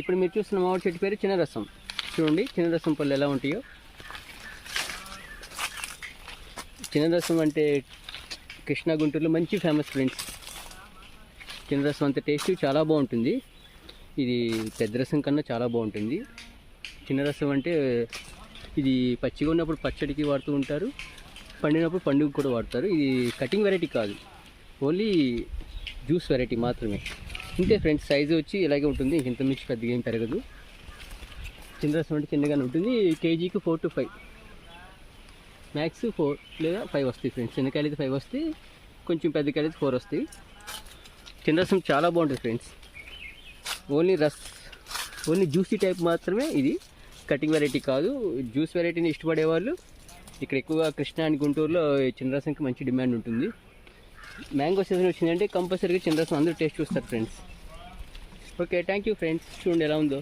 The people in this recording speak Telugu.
ఇప్పుడు మీరు చూస్తున్న మామిడి చెట్టు పేరు చిన్న రసం చూడండి చిన్న రసం పళ్ళు ఎలా ఉంటాయో. చిన్న రసం అంటే కృష్ణా గుంటూరులో మంచి ఫేమస్ ఫ్రెండ్స్ చిన్న రసం అంత టేస్ట్ చాలా బాగుంటుంది. ఇది పెద్ద రసం కన్నా చాలా బాగుంటుంది. చిన్న రసం అంటే ఇది పచ్చిగా ఉన్నప్పుడు పచ్చడికి వాడుతూ ఉంటారు. పండినప్పుడు పండుగ కూడా వాడతారు. ఇది కటింగ్ వెరైటీ కాదు. ఓన్లీ జ్యూస్ వెరైటీ మాత్రమే. ఇంతే ఫ్రెండ్స్ సైజు వచ్చి ఇలాగే ఉంటుంది. ఇంత మించి పెద్దగా ఏం పెరగదు. చిన్న రసం అంటే చిన్నగానే ఉంటుంది. కేజీకి four to five max four లేదా ఫైవ్ వస్తాయి ఫ్రెండ్స్. చిన్నకాయలు అయితే ఫైవ్ వస్తాయి. కొంచెం పెద్ద కాయలు అయితే ఫోర్ వస్తాయి. చిన్న రసం చాలా బాగుంటుంది ఫ్రెండ్స్. ఓన్లీ రస్ ఓన్లీ జ్యూసీ టైప్ మాత్రమే ఇది. కటింగ్ వెరైటీ కాదు. జ్యూస్ వెరైటీని ఇష్టపడేవాళ్ళు. ఇక్కడ ఎక్కువగా కృష్ణా అండ్ గుంటూరులో చిన్న రసంకి మంచి డిమాండ్ ఉంటుంది. మ్యాంగో సీజన్ వచ్చిందంటే కంపల్సరీగా చిన్న రసం అందరూ టేస్ట్ చూస్తారు friends okay thank you friends చూడండి ఎలా ఉందో.